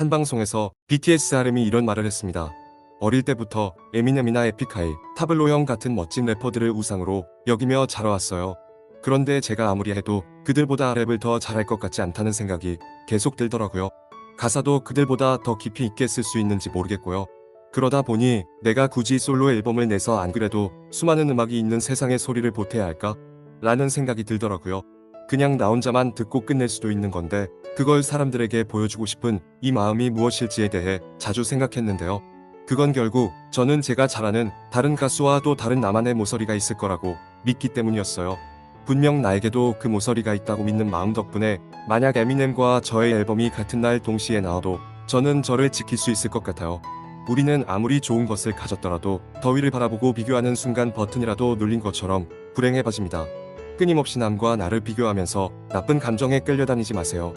한 방송에서 BTS RM이 이런 말을 했습니다. 어릴 때부터 에미넴이나 에픽하이, 타블로 형 같은 멋진 래퍼들을 우상으로 여기며 자라왔어요. 그런데 제가 아무리 해도 그들보다 랩을 더 잘할 것 같지 않다는 생각이 계속 들더라고요. 가사도 그들보다 더 깊이 있게 쓸 수 있는지 모르겠고요. 그러다 보니 내가 굳이 솔로 앨범을 내서 안 그래도 수많은 음악이 있는 세상의 소리를 보태야 할까? 라는 생각이 들더라고요. 그냥 나 혼자만 듣고 끝낼 수도 있는 건데 그걸 사람들에게 보여주고 싶은 이 마음이 무엇일지에 대해 자주 생각했는데요. 그건 결국 저는 제가 잘 아는 다른 가수와 또 다른 나만의 모서리가 있을 거라고 믿기 때문이었어요. 분명 나에게도 그 모서리가 있다고 믿는 마음 덕분에 만약 에미넴과 저의 앨범이 같은 날 동시에 나와도 저는 저를 지킬 수 있을 것 같아요. 우리는 아무리 좋은 것을 가졌더라도 더위를 바라보고 비교하는 순간 버튼이라도 눌린 것처럼 불행해 빠집니다. 끊임없이 남과 나를 비교하면서 나쁜 감정에 끌려다니지 마세요.